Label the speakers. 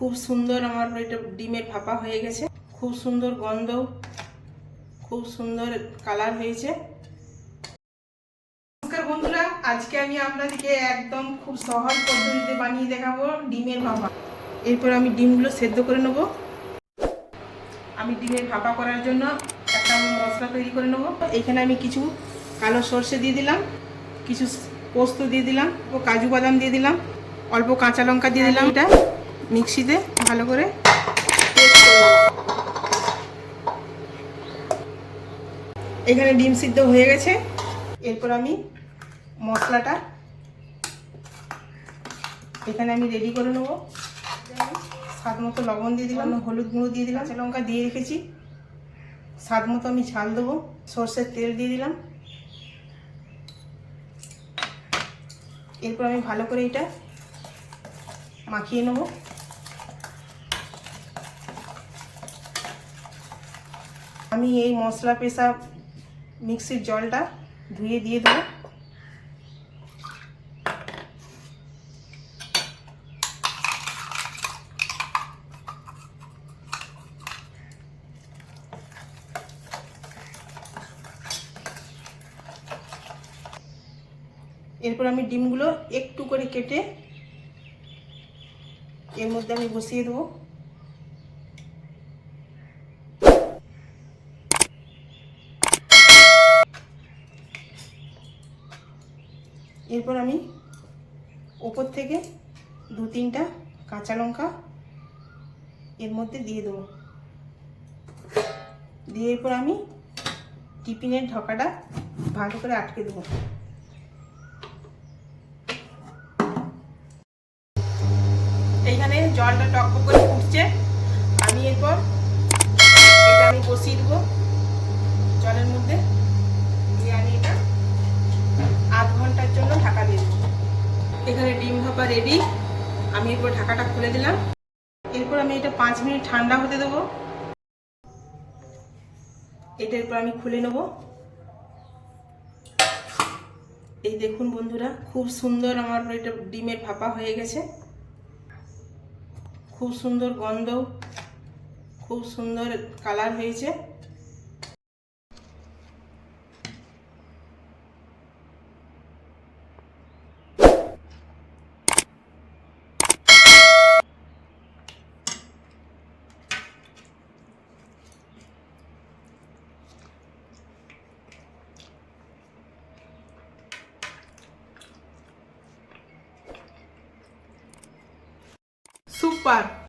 Speaker 1: খুব সুন্দর আমার এটা ডিমের ভাপা হয়ে গেছে। খুব সুন্দর গন্ধ, খুব সুন্দর কালার হয়েছে। নমস্কার বন্ধুরা, আজকে আমি আপনাদেরকে একদম খুব সহজ পদ্ধতিতে বানিয়ে দেখাবো ডিমের ভাপা। এরপর আমি ডিমগুলো সেদ্ধ করে নেব। আমি ডিমের ভাপা করার জন্য একটা মশলা তৈরি করে নেব। এখানে আমি কিছু কালো সর্ষে দিয়ে দিলাম, কিছু পোস্ত দিয়ে দিলাম ও কাজু বাদাম দিয়ে দিলাম, অল্প কাঁচা লঙ্কা দিয়ে দিলাম। এটা মিক্সিতে ভালো করে। এখানে ডিম সিদ্ধ হয়ে গেছে। এরপর আমি মশলাটা এখানে আমি রেডি করে নেব। স্বাদ মতো লবণ দিয়ে দিলাম, হলুদ গুঁড়ো দিয়ে দিলাম লঙ্কা দিয়ে রেখেছি। স্বাদ মতো আমি ঝাল দেবো, সর্ষের তেল দিয়ে দিলাম। এরপর আমি ভালো করে এটা মাখিয়ে নেব। আমি এই মশলা পেশা মিক্সির জলটা ধুয়ে দিয়ে দেবো। এরপর আমি ডিমগুলো একটু করে কেটে এর মধ্যে আমি বসিয়ে দেবো। এরপর আমি ওপর থেকে দু তিনটা কাঁচা লঙ্কা এর মধ্যে দিয়ে দেবো। দিয়ে এরপর আমি টিফিনের ঢকাটা ভালো করে আটকে দেবো। এইখানে জলটা টক করে ফুটছে। আমি এরপর এটা আমি বসিয়ে দেবো জলের মধ্যে দিয়ে আমি এটা আধ ঘণ্টার জন্য ঢাকা দিয়ে দেবো এখানে ডিম ভাপা রেডি আমি এরপর ঢাকাটা খুলে দিলাম। এরপর আমি এটা পাঁচ মিনিট ঠান্ডা হতে দেবো। এটা এরপর আমি খুলে নেব। এই দেখুন বন্ধুরা, খুব সুন্দর আমার এটা ডিমের ভাপা হয়ে গেছে। খুব সুন্দর গন্ধ, খুব সুন্দর কালার হয়েছে। Super.